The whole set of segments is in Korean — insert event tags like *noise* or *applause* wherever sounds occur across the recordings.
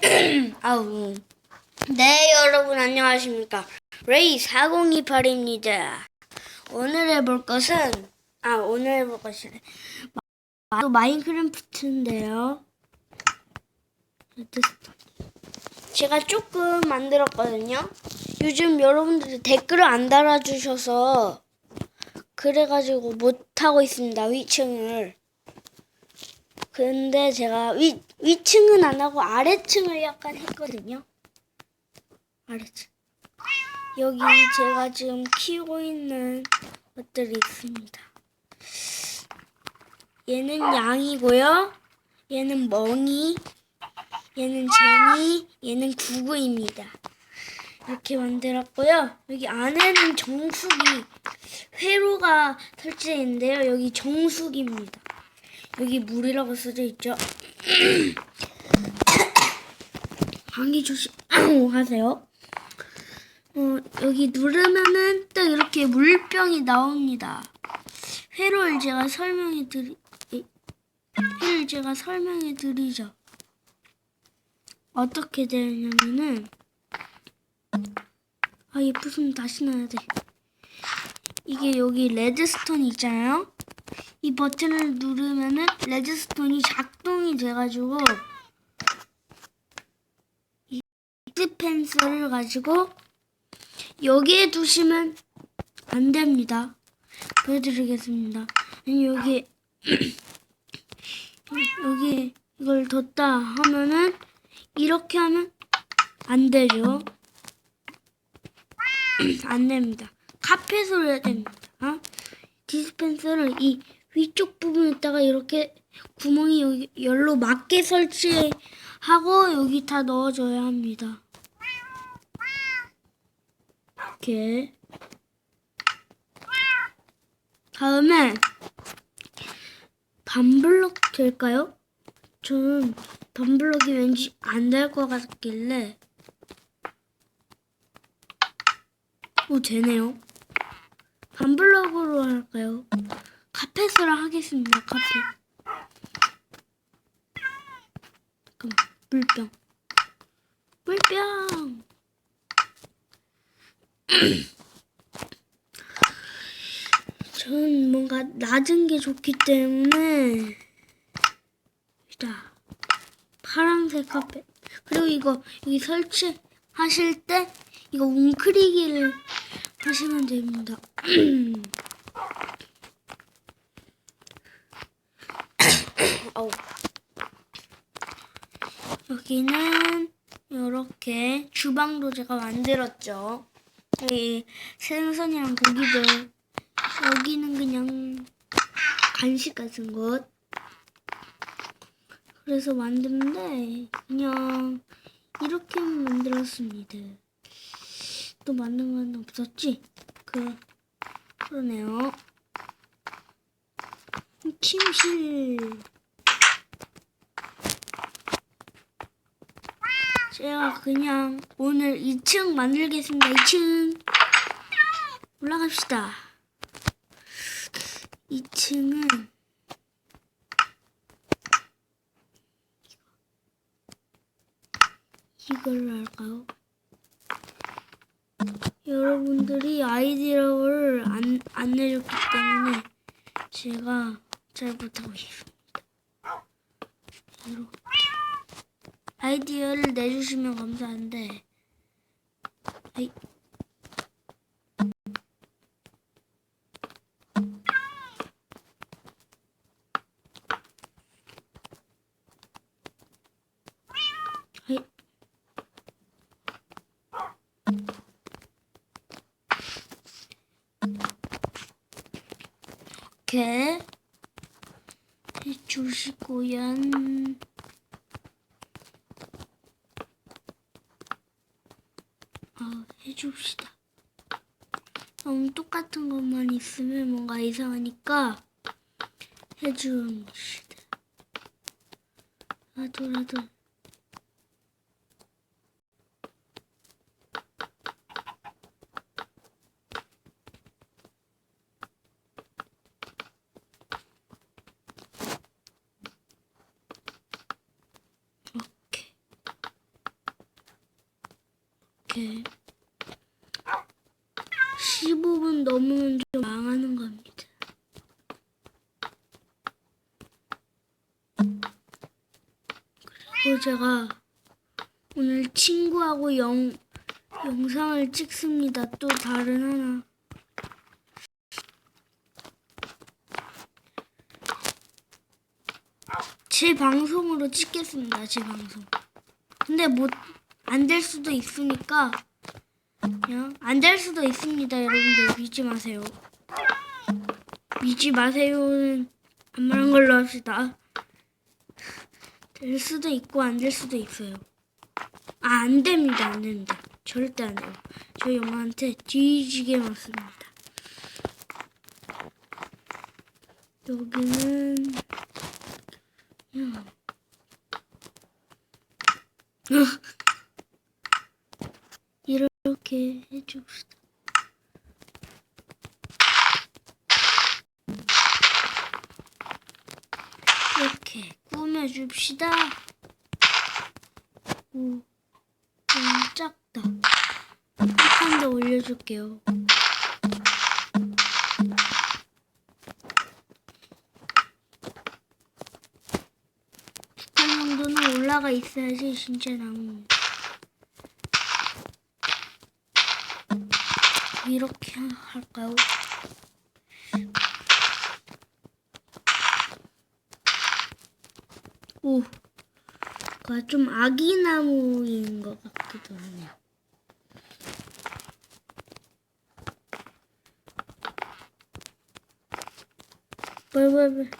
*clears throat* 아우. 네, 여러분 안녕하십니까. 레이 4028입니다. 오늘 해볼 것은, 아, 오늘 해볼 것은, 마, 마인크래프트인데요. 제가 조금 만들었거든요. 요즘 여러분들이 댓글을 안 달아주셔서, 그래가지고 못하고 있습니다. 위층을. 근데 제가 위, 위층은 안 하고 아래층을 약간 했거든요. 아래층. 여기 제가 지금 키우고 있는 것들이 있습니다. 얘는 양이고요. 얘는 멍이. 얘는 제니. 얘는 구구입니다. 이렇게 만들었고요. 여기 안에는 정수기, 회로가 설치되어 있는데요. 여기 정수기입니다. 여기 물이라고 써져 있죠. *coughs* 감기 조심 *coughs* 하세요. 어, 여기 누르면은 딱 이렇게 물병이 나옵니다. 회로를 제가 설명해 드리, 에, 회를 제가 설명해 드리죠. 어떻게 되냐면은, 아, 얘 부수면 다시 넣어야 돼. 이게 여기 레드스톤 있잖아요. 이 버튼을 누르면은 레드스톤이 작동이 돼가지고 이 디스펜서를 가지고 여기에 두시면 안 됩니다. 보여드리겠습니다. 여기 *clears throat* 여기 이걸 뒀다 하면은 이렇게 하면 안 되죠. *clears throat* 안 됩니다. 카펫으로 해야 됩니다. 어? 디스펜서를 이 위쪽 부분에다가 이렇게 구멍이 여기 열로 맞게 설치하고 여기 다 넣어줘야 합니다. 이렇게 다음에 반블럭 될까요? 저는 반블럭이 왠지 안 될 것 같길래 오 되네요. 반블럭으로 할까요? 카펫으로 하겠습니다. 카펫. 잠깐만 물병. 물병. *clears throat* 전 뭔가 낮은 게 좋기 때문에 자 파란색 카펫 그리고 이거 여기 설치하실 때 이거 웅크리기를 하시면 됩니다. 어우. 여기는 이렇게 주방도 제가 만들었죠. 여기 생선이랑 고기들. 여기는 그냥 간식 같은 것. 그래서 만드는데 그냥 이렇게 만들었습니다. 또 만든 건 없었지? 그 그러네요. 침실. 제가 그냥 오늘 2층 만들겠습니다. 2층 올라갑시다. 2층은 이걸로 할까요? 여러분들이 아이디어를 안, 안 내줬기 때문에 제가 잘 못하고 있습니다. 아이디어를 내주시면 감사한데 아이. 아이. 이렇게 해주시고요. 아, 해줍시다. 너무 똑같은 것만 있으면 뭔가 이상하니까 해줍시다. 아돌아돌. 이렇게 15분 넘으면 좀 망하는 겁니다. 그리고 제가 오늘 친구하고 영, 영상을 찍습니다. 또 다른 하나. 제 방송으로 찍겠습니다. 제 방송. 근데 뭐안될 수도 있으니까 그냥 안 될 수도 있습니다. 여러분들 믿지 마세요. 믿지 마세요는 안 말한 걸로 합시다. 될 수도 있고 안 될 수도 있어요. 아, 안 됩니다. 안 됩니다. 절대 안 돼요. 저희 엄마한테 뒤지게 맞습니다. 여기는 그냥 이렇게 해줍시다. 이렇게 꾸며줍시다. 오, 좀 작다. 한판더 올려줄게요. 두칸 정도는 올라가 있어야지 진짜 나무. 이렇게 할까요? 오, 그좀 아기나무인 것 같기도 하네요. 빨빨빨.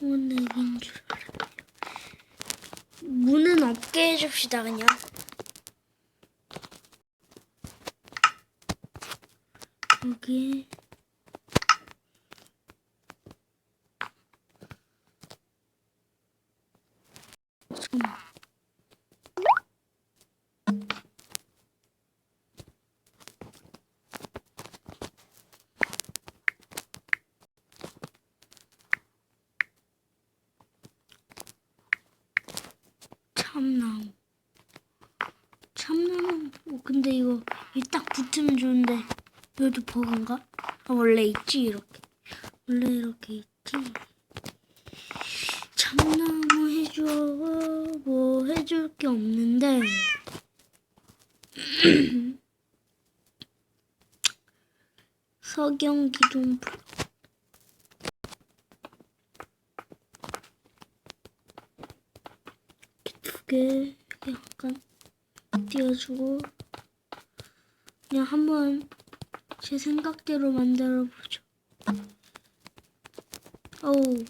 소원 내기인 줄 알았네요. 문은 없게 해줍시다, 그냥. 여기. 참나무. 참나무. 어, 근데 이거 이딱 붙으면 좋은데 여기도 버그인가? 아 원래 있지 이렇게. 원래 이렇게 있지. 참나무 해줘. 뭐 해줄 게 없는데. *clears throat* 석영 기둥 불. 두개 약간 띄워주고 그냥 한번 제 생각대로 만들어 보죠. 어우.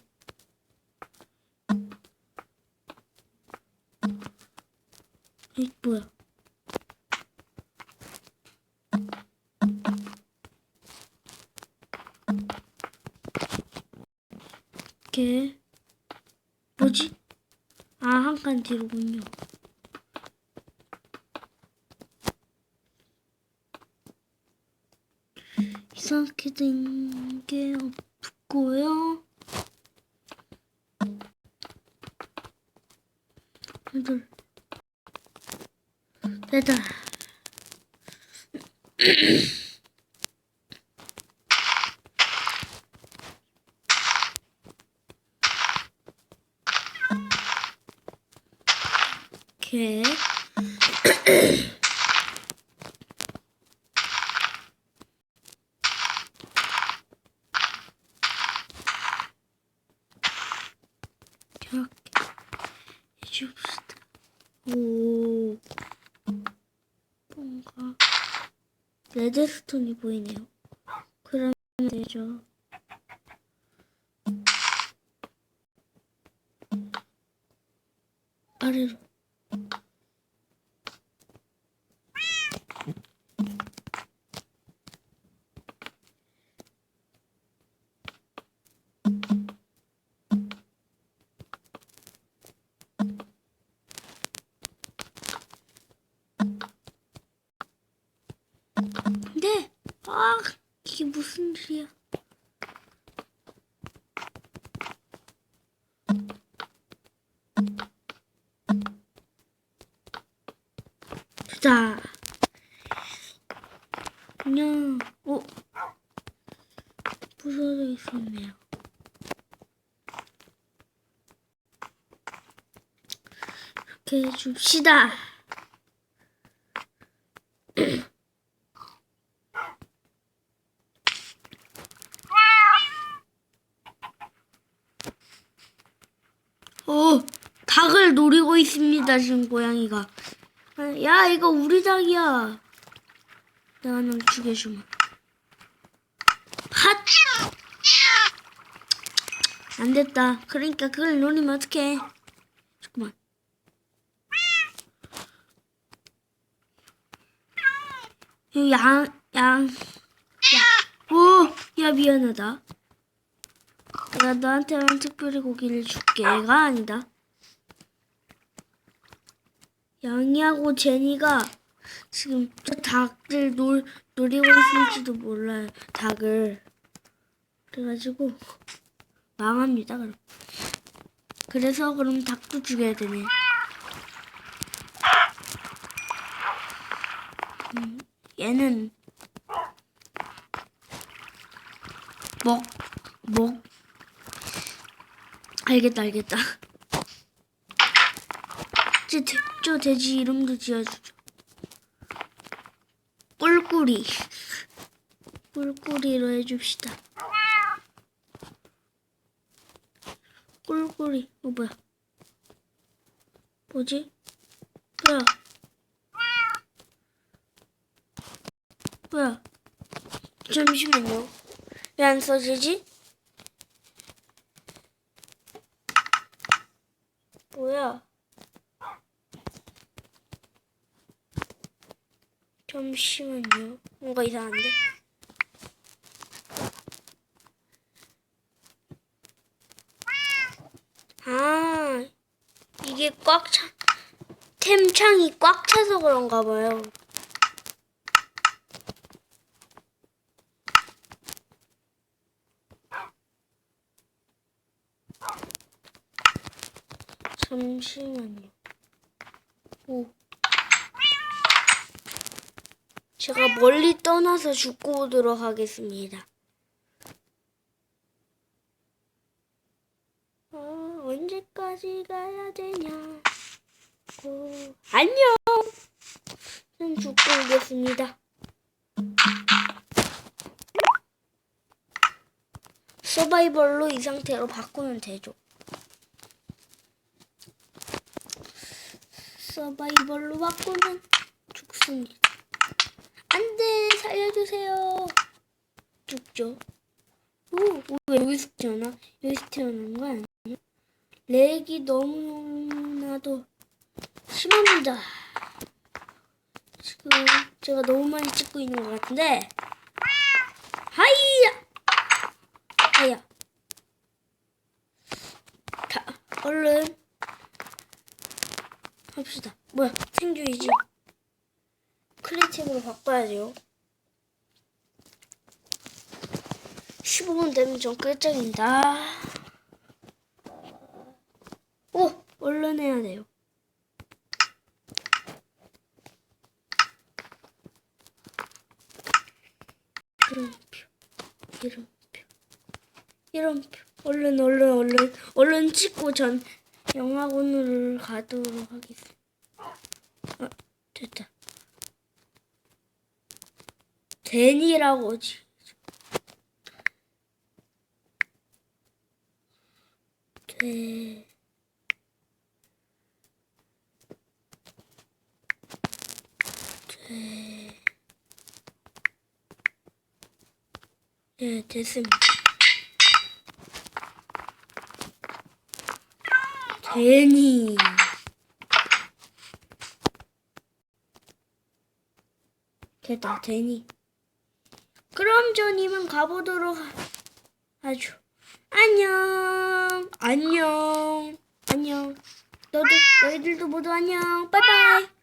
이 뭐야? 이렇게 뭐지? 아, 한 칸 뒤로군요. 이상하게 된 게 없고요. 둘, 됐다. 이렇게. 이렇게 해줍시다. 오, 뭔가 레드스톤이 보이네요. 그러면 되죠. 아래로. 근데 아 이게 무슨 일이야? 자, 그냥 어 부서져 있었네요. 이렇게 해줍시다. 어, 닭을 노리고 있습니다, 지금 고양이가. 아, 야, 이거 우리 닭이야. 내가 널 죽여주마. 핫! 안 됐다. 그러니까 그걸 노리면 어떡해. 잠깐만. 이 양, 양. 야, 오, 야, 미안하다. 내가 너한테만 특별히 고기를 줄게 가 아니다. 양이하고 제니가 지금 저 닭을 놀, 노리고 있을지도 몰라요. 닭을. 그래가지고 망합니다. 그럼. 그래서 그럼 닭도 죽여야 되네. 음, 얘는 먹, 먹. 알겠다, 알겠다. 이제 돼, 저 돼지 이름도 지어주죠. 꿀꿀이. 꿀꿀이로 해줍시다. 꿀꿀이. 어, 뭐야? 뭐지? 뭐야? 뭐야? 잠시만요. 왜 안 써지지? 뭐야? 잠시만요. 뭔가 이상한데? 아, 이게 꽉 차, 템창이 꽉 차서 그런가 봐요. 잠시만요. 오. 제가 멀리 떠나서 죽고 오도록 하겠습니다. 어, 언제까지 가야 되냐? 고 안녕. 전 죽고 오겠습니다. 서바이벌로 이 상태로 바꾸면 되죠. 서바이벌로 바꾸면 죽습니다. 살려주세요. 죽죠. 오, 오, 왜 여기서 태어나? 여기서 태어난 거 아니야? 렉이 너무나도 심합니다. 지금 제가 너무 많이 찍고 있는 것 같은데. 하이야! 하야. 다, 얼른 합시다. 뭐야, 생주이지. 크리에이티브로 바꿔야죠. 15분 되면 좀 끝장입니다. 오! 얼른 해야 돼요. 이름표, 이름표, 이름표. 얼른, 얼른, 얼른, 얼른 찍고 전 영화관으로 가도록 하겠습니다. 아, 됐다. 데니라고 지. 데. 데. 네, 됐습니다. 데니. 됐다, 데니. 그럼 전 이만 가보도록 하- 하죠. 안녕. 안녕. 안녕. 너도, 너희들도 모두 안녕. 빠이빠이.